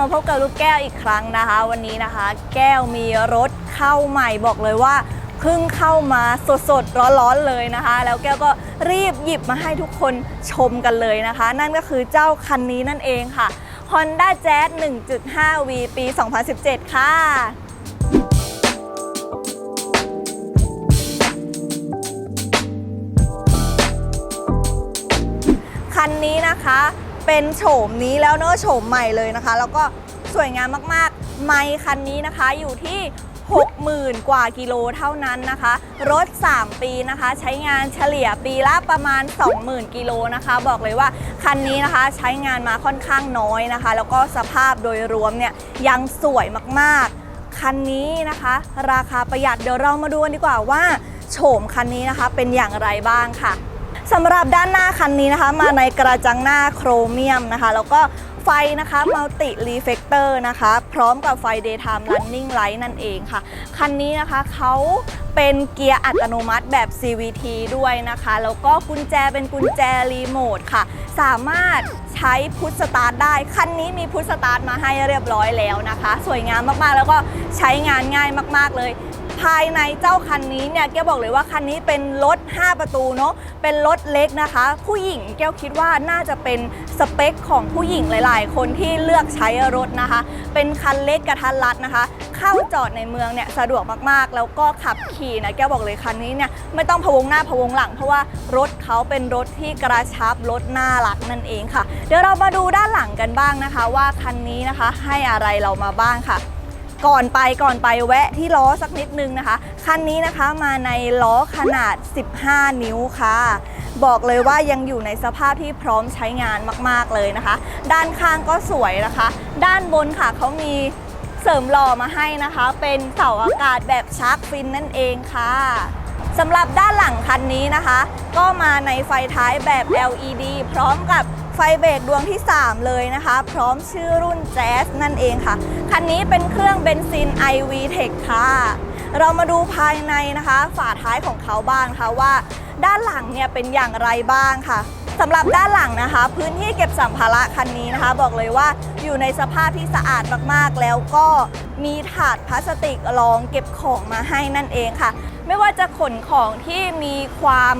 มาพบกับลูกแก้วอีกครั้งนะคะ วันนี้นะคะ แก้วมีรถเข้าใหม่บอกเลยว่าเพิ่งเข้ามาสดๆร้อนๆเลยนะคะ แล้วแก้วก็รีบหยิบมาให้ทุกคนชมกันเลยนะคะ นั่นก็คือเจ้าคันนี้นั่นเองค่ะ Honda Jazz 1.5V ปี 2017 ค่ะคันนี้นะคะ เป็นโฉมนี้แล้วเนอะโฉมใหม่เลยนะคะ แล้วก็สวยงามมากๆ ไมค์คันนี้นะคะอยู่ที่ 60,000 กว่ากิโลเท่านั้นนะคะ รถ 3 ปีนะคะ ใช้งานเฉลี่ยปีละประมาณ 20,000 กิโลนะคะ บอกเลยว่าคันนี้นะคะใช้งานมาค่อนข้างน้อยนะคะ แล้วก็สภาพโดยรวมเนี่ยยังสวยมากๆ คันนี้นะคะ ราคาประหยัดเดี๋ยวเรามาดูกันดีกว่าว่าโฉมคันนี้นะคะเป็นอย่างไรบ้างค่ะ สำหรับด้านหน้าคันนี้นะคะ มาในกระจังหน้าโครเมียมนะคะ แล้วก็ไฟนะคะมัลติรีเฟกเตอร์นะคะ พร้อมกับไฟ Daytime Running Light นั่นเองค่ะ คันนี้นะคะเขาเป็นเกียร์อัตโนมัติแบบ CVT ด้วยนะคะ แล้วก็กุญแจเป็นกุญแจรีโมทค่ะ สามารถใช้พุทสตาร์ทได้ คันนี้มีพุทสตาร์ทมาให้เรียบร้อยแล้วนะคะ สวยงามมากๆ แล้วก็ใช้งานง่ายมาก ๆ เลย ภายในเจ้าคันนี้เนี่ยแกบอกเลยว่าคันนี้เป็นรถ 5 ประตูเนาะเป็นรถเล็กนะคะ ผู้หญิงแก้วคิดว่าน่าจะเป็นสเปคของผู้หญิงหลาย ๆ คนที่เลือกใช้รถนะคะ เป็นคันเล็กกระทัดรัดนะคะ เข้าจอดในเมืองเนี่ยสะดวกมากๆ แล้วก็ขับขี่นะแก้วบอกเลยคันนี้เนี่ยไม่ต้องพะวงหน้าพะวงหลัง เพราะว่ารถเขาเป็นรถที่กระชับรถน่ารักนั่นเองค่ะ เดี๋ยวเรามาดูด้านหลังกันบ้างนะคะ ว่าคันนี้นะคะให้อะไรเรามาบ้างค่ะ ก่อนไปก่อนไปแวะที่ล้อสักนิดนึงนะคะ คันนี้นะคะมาในล้อขนาด 15 นิ้วค่ะ บอกเลยว่ายังอยู่ในสภาพที่พร้อมใช้งานมาก ๆ เลยนะคะ ด้านข้างก็สวยนะคะ ด้านบนค่ะเขามีเสริมหล่อมาให้นะคะ เป็นเสาอากาศแบบชาร์กฟินนั่นเองค่ะ สำหรับด้านหลังคันนี้นะคะ ก็มาในไฟท้ายแบบ LED พร้อมกับไฟเบรกดวงที่ 3 เลยนะคะ พร้อมชื่อรุ่น Jazz นั่นเองค่ะ คันนี้เป็นเครื่องเบนซิน iV Tech ค่ะ เรามาดูภายในนะคะ ฝาท้ายของเขาบ้างค่ะว่า ด้านหลังเนี่ยเป็นอย่างไรบ้างค่ะ สำหรับด้านหลังนะคะ พื้นที่เก็บสัมภาระคันนี้นะคะ บอกเลยว่าอยู่ในสภาพที่สะอาดมากๆ แล้วก็มีถาดพลาสติกรองเก็บของมาให้นั่นเองค่ะ ไม่ว่าจะขนของที่มีความ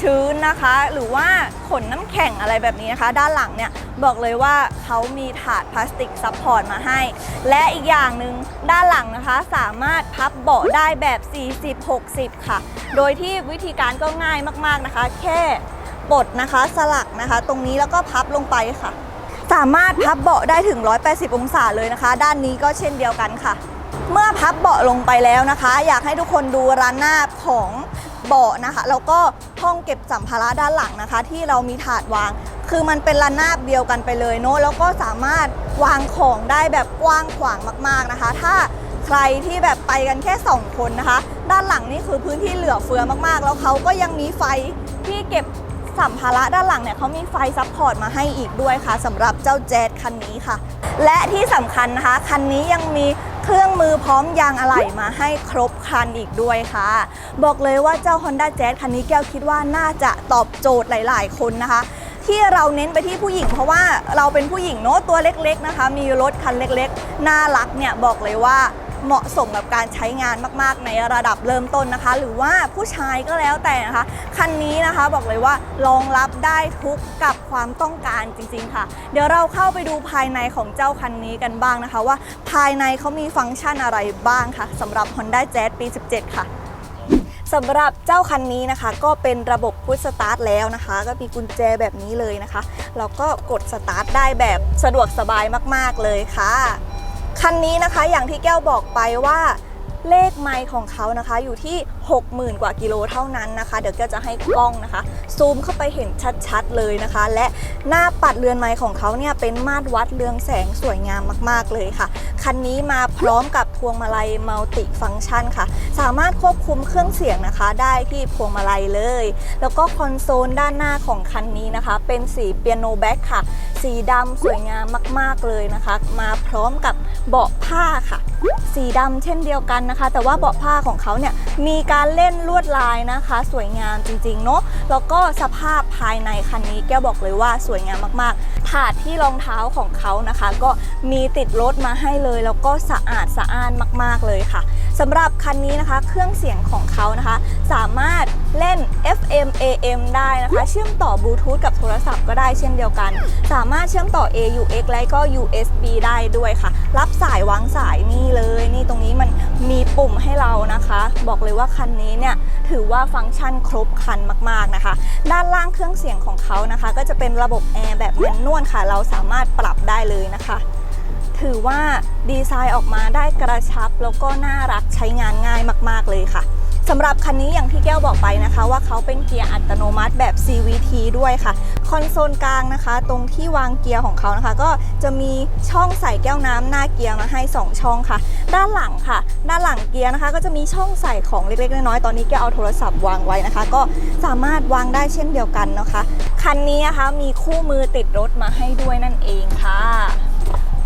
ชื้นนะคะ หรือว่าขนน้ำแข็งอะไรแบบนี้นะคะ ด้านหลังเนี่ยบอกเลยว่าเขามีถาดพลาสติกซัพพอร์ตมาให้ และอีกอย่างหนึ่งด้านหลังนะคะ สามารถพับเบาะได้แบบ 40-60 ค่ะ โดยที่วิธีการก็ง่ายมากๆนะคะ แค่ ปลดนะคะสลักนะคะ ตรงนี้แล้วก็พับลงไปค่ะ สามารถพับเบาะได้ถึง 180 องศาเลยนะคะ ด้านนี้ก็เช่นเดียวกันค่ะ เมื่อพับเบาะลงไปแล้วนะคะ อยากให้ทุกคนดูร้านหน้าของเบาะนะคะแล้วก็ห้องเก็บสัมภาระด้านหลังนะคะ ที่เรามีถาดวาง คือมันเป็นระนาบเดียวกันไปเลยเนอะแล้วก็สามารถวางของได้แบบกว้างขวางมาก ๆนะคะ ถ้าใครที่แบบไปกันแค่ 2 คนนะคะ ด้านหลังนี่คือพื้นที่เหลือเฟือมากๆ แล้วเขาก็ยังมีไฟที่เก็บ สัมภาระด้านหลังเนี่ยเขามีไฟซัพพอร์ตมาให้อีกด้วยค่ะสำหรับเจ้าแจ๊ดคันนี้ค่ะ และที่สำคัญนะคะ คันนี้ยังมีเครื่องมือพร้อมยางอะไหล่มาให้ครบคันอีกด้วยค่ะ บอกเลยว่าเจ้า Honda Jazz คันนี้แก้วคิดว่าน่าจะตอบโจทย์หลาย ๆ คนนะคะ ที่เราเน้นไปที่ผู้หญิง เพราะว่าเราเป็นผู้หญิงเนอะตัวเล็ก ๆ นะคะ มีรถคันเล็ก ๆ น่ารักเนี่ยบอกเลยว่า เหมาะสมกับการใช้งานมากๆ ในระดับเริ่มต้นนะคะ หรือว่าผู้ชายก็แล้วแต่นะคะ คันนี้นะคะบอกเลยว่ารองรับได้ทุกกับความต้องการจริง ๆ ค่ะ เดี๋ยวเราเข้าไปดูภายในของเจ้าคันนี้กันบ้างนะคะ ว่าภายในเขามีฟังก์ชันอะไรบ้างค่ะสำหรับ Honda Jazz ปี 17 ค่ะสำหรับเจ้าคันนี้นะคะก็เป็นระบบพุชสตาร์ทแล้วนะคะ ก็มีกุญแจแบบนี้เลยนะคะแล้วก็กดสตาร์ทได้แบบสะดวกสบายมาก ๆ เลยค่ะ คันนี้นะคะอย่างที่แก้วบอกไปว่า เลขไมล์ของเขานะคะ อยู่ที่ 60,000 กว่ากิโลเท่านั้นนะคะ เดี๋ยวก้วจะให้กล้องนะคะ ซูมเข้าไปเห็นชัดๆเลยนะคะ และหน้าปัดเรือนไมล์ของเขาเนี่ยเป็นมาตรวัดเรืองแสงสวยงามมาก ๆเลยค่ะ คันนี้มาพร้อมกับพวงมาลัยมัลติฟังก์ชันค่ะ สามารถควบคุมเครื่องเสียงนะคะ ได้ที่พวงมาลัยเลย แล้วก็คอนโซลด้านหน้าของคันนี้นะคะ เป็นสีเปียโนแบ็กค่ะ สีดำสวยงามมาก ๆเลยนะคะ มาพร้อมกับเบาะผ้าค่ะ สีดำเช่นเดียวกันนะคะ แต่ว่าเบาะผ้าของเขาเนี่ยมีการเล่นลวดลายนะคะ สวยงามจริงๆเนาะแล้วก็สภาพภายในคันนี้แก้วบอกเลยว่าสวยงามมากๆ ถาดที่รองเท้าของเขานะคะ ก็มีติดรถมาให้เลย แล้วก็สะอาดสะอ้านมาก ๆเลยค่ะ สำหรับคันนี้นะคะ เครื่องเสียงของเขานะคะ สามารถเล่น FM AM ได้นะคะ เชื่อมต่อบลูทูธกับโทรศัพท์ก็ได้เช่นเดียวกัน สามารถเชื่อมต่อ AUX และก็ USB ได้ด้วยค่ะ รับสายวางสายนี่เลย นี่ตรงนี้มันมีปุ่มให้เรานะคะ บอกเลยว่าคันนี้เนี่ยถือว่าฟังก์ชันครบคันมากๆนะคะ ด้านล่างเครื่องเสียงของเขานะคะ ก็จะเป็นระบบแอร์แบบแมนนวลค่ะ เราสามารถปรับได้เลยนะคะ ถือว่าดีไซน์ออกมาได้กระชับแล้วก็น่ารักใช้งานง่ายมาก ๆ เลยค่ะสำหรับคันนี้อย่างที่แก้วบอกไปนะคะ ว่าเขาเป็นเกียร์อัตโนมัติแบบ CVT ด้วยค่ะ คอนโซลกลางนะคะ ตรงที่วางเกียร์ของเขานะคะ ก็จะมีช่องใส่แก้วน้ำหน้าเกียร์มาให้ 2 ช่องค่ะ ด้านหลังค่ะ ด้านหลังเกียร์นะคะ ก็จะมีช่องใส่ของเล็กๆน้อยๆตอนนี้แก้วเอาโทรศัพท์วางไว้นะคะ ก็สามารถวางได้เช่นเดียวกันนะคะคันนี้นะคะมีคู่มือติดรถมาให้ด้วยนั่นเองค่ะ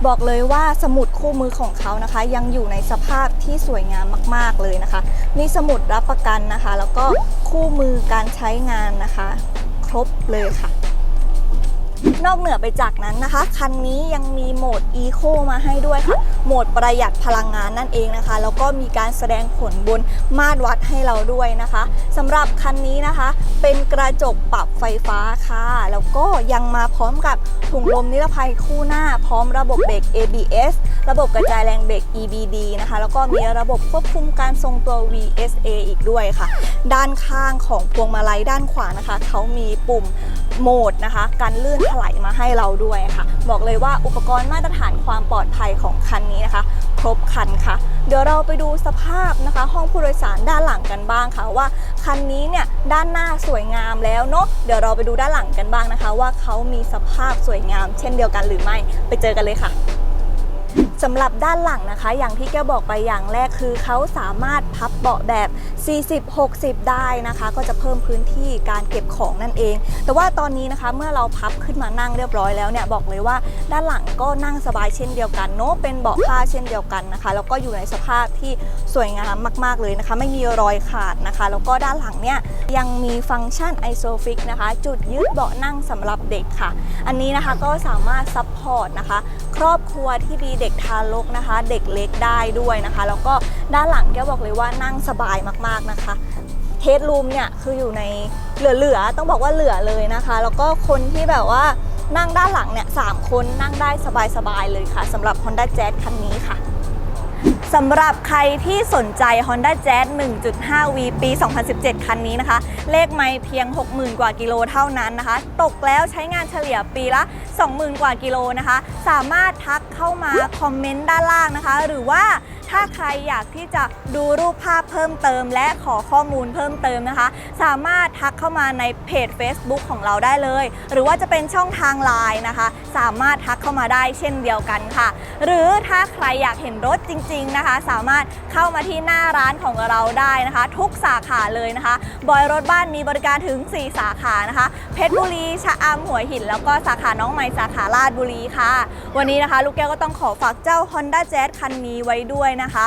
บอกเลยว่าสมุดคู่มือของเขานะคะ ยังอยู่ในสภาพที่สวยงามมาก ๆเลยนะคะ มีสมุดรับประกันนะคะ แล้วก็คู่มือการใช้งานนะคะ ครบเลยค่ะ นอกเหนือไปจากนั้นนะคะ คันนี้ยังมีโหมด Eco มาให้ด้วยค่ะ โหมดประหยัดพลังงานนั่นเองนะคะ แล้วก็มีการแสดงผลบนมาตรวัดให้เราด้วยนะคะสำหรับคันนี้นะคะ เป็นกระจกปรับไฟฟ้าค่ะ แล้วก็ยังมาพร้อมกับถุงลมนิรภัยคู่หน้า พร้อมระบบเบรก ABS ระบบกระจายแรงเบรก EBD นะคะ แล้วก็มีระบบควบคุมการทรงตัว VSA อีกด้วยค่ะ ด้านข้างของพวงมาลัยด้านขวานะคะเขามีปุ่มโหมดนะคะ การลื่นถลายมาให้เราด้วยค่ะ บอกเลยว่าอุปกรณ์มาตรฐานความปลอดภัยของคันนี้นะคะ ครบคันค่ะ เดี๋ยวเราไปดูสภาพนะคะ ห้องผู้โดยสารด้านหลังกันบ้างค่ะว่าคันนี้เนี่ยด้านหน้าสวยงามแล้วเนาะเดี๋ยวเราไปดูด้านหลังกันบ้างนะคะ ว่าเขามีสภาพสวยงาม เช่นเดียวกันหรือไม่ไปเจอกันเลยค่ะ สำหรับด้านหลังนะคะ อย่างที่แกบอกไปอย่างแรกคือเขาสามารถพับเบาะแบบ 40-60 ได้นะคะ ก็จะเพิ่มพื้นที่การเก็บของนั่นเอง แต่ว่าตอนนี้นะคะเมื่อเราพับขึ้นมานั่งเรียบร้อยแล้วเนี่ยบอกเลยว่าด้านหลังก็นั่งสบายเช่นเดียวกันเนาะเป็นเบาะผ้าเช่นเดียวกันนะคะแล้วก็อยู่ในสภาพที่สวยงามมาก ๆเลยนะคะ ไม่มีรอยขาดนะคะ แล้วก็ด้านหลังเนี่ยยังมีฟังก์ชัน ISOFIX นะคะ จุดยืดเบาะนั่งสำหรับเด็กค่ะ อันนี้นะคะก็สามารถซัพพอร์ตนะคะ ครอบครัวที่มีเด็กทารกนะคะ เด็กเล็กได้ด้วยนะคะ แล้วก็ด้านหลังแก้วบอกเลยว่านั่งสบายมากๆนะคะเทสรูมเนี่ยคืออยู่ในเหลือๆต้องบอกว่าเหลือเลยนะคะ แล้วก็คนที่แบบว่านั่งด้านหลังเนี่ยสามคนนั่งได้สบายๆเลยค่ะสำหรับ Honda Jazz คันนี้ค่ะ สำหรับใครที่สนใจ Honda Jazz 1.5V ปี 2017 คันนี้นะคะ เลขไม่เพียง 60,000 กว่ากิโลเท่านั้นนะคะ ตกแล้วใช้งานเฉลี่ยปีละ 20,000 กว่ากิโลนะคะ สามารถทักเข้ามาคอมเมนต์ด้านล่างนะคะ หรือว่า ถ้าใครอยากที่จะดูรูปภาพเพิ่มเติม และขอข้อมูลเพิ่มเติมนะคะ สามารถทักเข้ามาในเพจ Facebook ของเราได้เลย หรือว่าจะเป็นช่องทางไลน์นะคะ สามารถทักเข้ามาได้เช่นเดียวกันค่ะ หรือถ้าใครอยากเห็นรถจริง ๆนะคะ สามารถเข้ามาที่หน้าร้านของเราได้นะคะ ทุกสาขาเลยนะคะบอยรถบ้านมีบริการถึง 4 สาขานะคะ เพชรบุรีชะอำหัวหิน แล้วก็สาขาน้องใหม่สาขาลาดบุรีค่ะ วันนี้นะคะ ลูกแก้วก็ต้องขอฝากเจ้า Honda Jazz คันนี้ไว้ด้วยนะคะ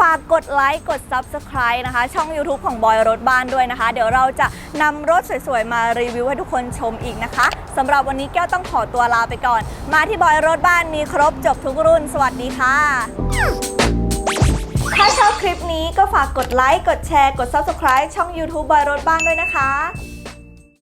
ฝากกดไลค์กด Subscribe นะคะ ช่อง YouTube ของบอยรถบ้านด้วยนะคะ เดี๋ยวเราจะนำรถสวยๆ มารีวิวให้ทุกคนชมอีกนะคะสำหรับวันนี้แก้วต้องขอตัวลาไปก่อน มาที่บอยรถบ้านมีครบจบทุกรุ่น สวัสดีค่ะถ้าชอบคลิปนี้ก็ฝากกดไลค์ กดแชร์ กด Subscribe ช่อง YouTube บอยรถบ้านด้วยนะคะ